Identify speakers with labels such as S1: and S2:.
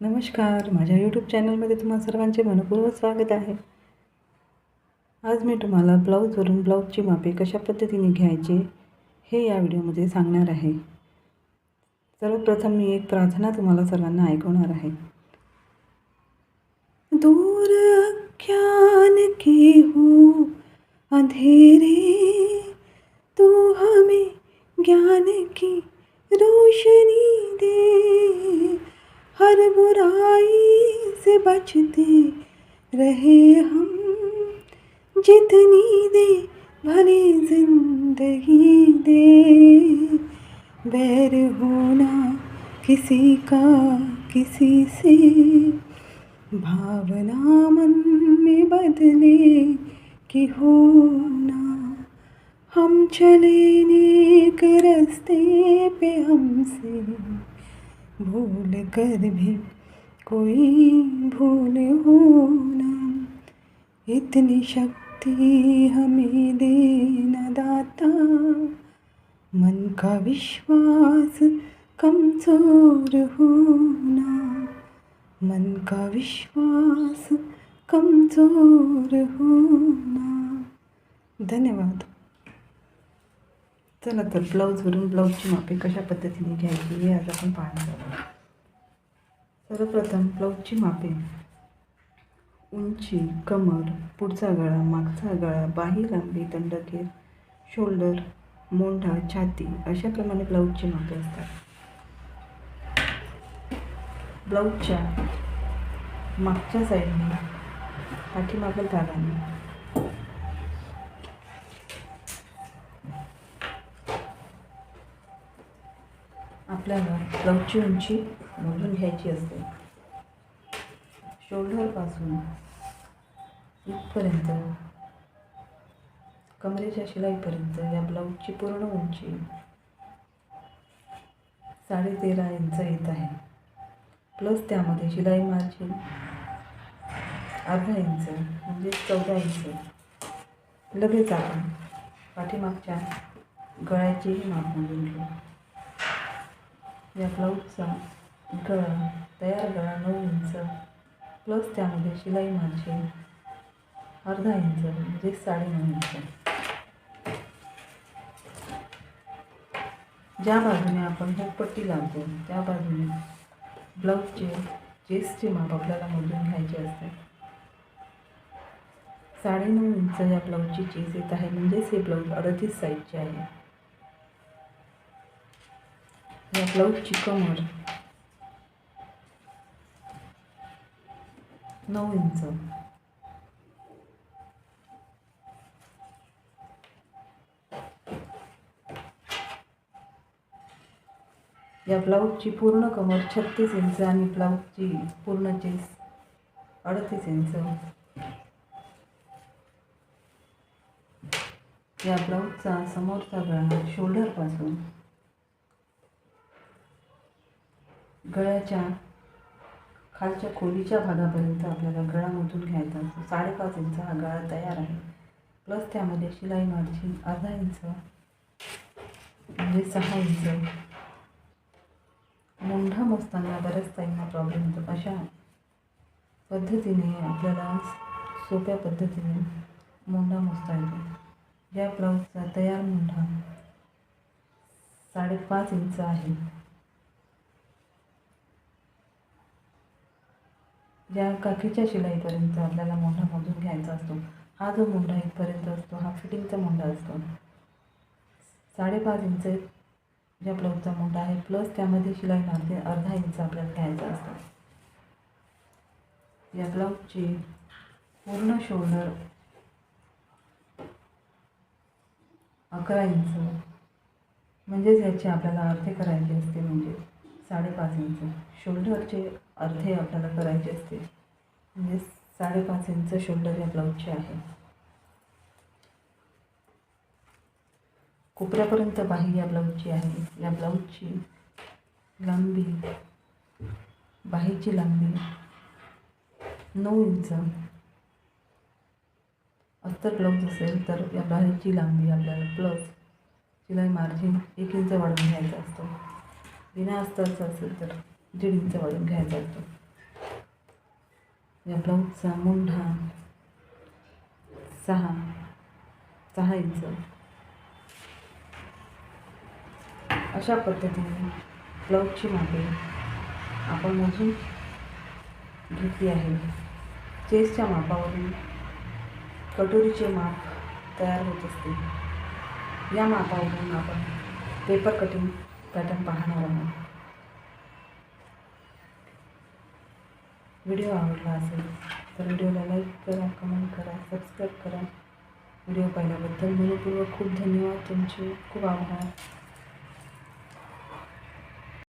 S1: नमस्कार. माझ्या यूट्यूब चॅनलमध्ये तुम्हा सर्वांचे मनपूर्वक स्वागत आहे. आज मी तुम्हाला ब्लाऊजवरून ब्लाऊजची मापे कशा पद्धतीने घ्यायचे हे या व्हिडिओमध्ये सांगणार आहे. सर्वप्रथम मी एक प्रार्थना तुम्हाला सर्वांना ऐकवणार आहे. दूर अज्ञान की हो अंधेरे बचते रहे हम, जितनी दे भले ज़िंदगी दे। बैर होना किसी का किसी से, भावना मन में बदले कि होना। हम चले नेक रस्ते पे हमसे, भूल कर भी कोई भूल हो ना। इतनी शक्ति हमें देना दाता। मन का विश्वास कमजोर होना मन का विश्वास कमजोर होना धन्यवाद। चला तर ब्लाऊजवरून ब्लाऊजची मापे कशा पद्धतीने घ्यायची हे आज आपण पाहणार आहोत. सर्वप्रथम ब्लाऊजची मापे. उंची कमर पुढचा गळा मागचा गळा बाही लांबी दंडकेर शोल्डर मोंढा छाती अशाप्रमाणे ब्लाऊजची मापे असतात. ब्लाऊजच्या मागच्या साईडने पाठीमागील भागाने आपल्याला ब्लाऊजची उंची मोजून घ्यायची असते. शोल्डरपासून इथपर्यंत कमरेच्या शिलाईपर्यंत या ब्लाऊजची पूर्ण उंची साडेतेरा इंच येत आहे. प्लस त्यामध्ये शिलाई मार्जिन अर्धा इंच म्हणजे चौदा इंच. लगेच आपण पाठीमागच्या गळ्याचीही माप मोजून घेऊ. या ब्लाऊजचा गळा तयार गळा नऊ इंच प्लस त्यामध्ये शिलाई मार्जिन अर्धा इंच म्हणजे साडेनऊ इंच. ज्या बाजूने आपण हुकपट्टी लावतो त्या बाजूने ब्लाऊजचे चेस्टचे माप आपल्याला मोजून घ्यायचे असते साडेनऊ इंच या ब्लाऊजची चेस येत आहे म्हणजेच हे ब्लाऊज अडतीस साईजचे आहे. या ब्लाऊजची कमर नऊ इंच या ब्लाऊजची पूर्ण कमर छत्तीस इंच आणि ब्लाऊजची पूर्ण चेस अडतीस इंच या ब्लाऊजचा समोरचा गळा शोल्डरपासून गळ्याच्या खालच्या खोलीच्या भागापर्यंत आपल्याला गळामधून घ्यायचा असतो. साडेपाच इंच हा गळा तयार आहे. प्लस त्यामध्ये शिलाई मार्जिन अर्धा इंच म्हणजे सहा इंच. मोंढा मोजताना बऱ्याच ताईंना प्रॉब्लेम होतो. अशा पद्धतीने आपल्याला सोप्या पद्धतीने मोंढा मोजता येतो. या ब्लाऊजचा तयार मोंढा साडेपाच इंच आहे. ज्या काकीच्या शिलाईपर्यंत आपल्याला मोंढा मोजून घ्यायचा असतो हा जो मोंढा इथपर्यंत असतो हा फिटिंगचा मोंढा असतो. साडेपाच इंच ज्या ब्लाऊजचा मोंढा आहे प्लस त्यामध्ये शिलाई मारते अर्धा इंच आपल्याला घ्यायचा असतो. या ब्लाऊजची पूर्ण शोल्डर अकरा इंच म्हणजेच याची आपल्याला अर्धे करायचे असते म्हणजे. साडेपाच इंच. शोल्डरचे अर्धे आपल्याला करायचे असते म्हणजे साडेपाच इंच शोल्डर या ब्लाऊजचे आहे. कोपऱ्यापर्यंत बाही या ब्लाऊजची आहे. या ब्लाऊजची लांबी बाहीची लांबी नऊ इंच. अस्तर ब्लाऊज असेल तर या बाहीची लांबी आपल्याला प्लस शिलाई मार्जिन एक इंच वाढवून घ्यायचा असतो. विना अस्तरचा असेल तर दीड इंच वाढवून घ्यायचा असतो. या ब्लाऊजचा मुंढा सहा सहा इंच. अशा पद्धतीने ब्लाऊजची मापे आपण मोजून घेतली आहे. चेसच्या मापावरून कटोरीचे माप तयार होत असते. या मापावरून आपण पेपर कटिंग पॅटर्न पाहणार आहोत व्हिडिओ आवडला असेल तर व्हिडिओला लाईक करा कमेंट करा सबस्क्राईब करा व्हिडिओ पाहिल्याबद्दल मनपूर्वक खूप धन्यवाद तुमचे. खूप आभार.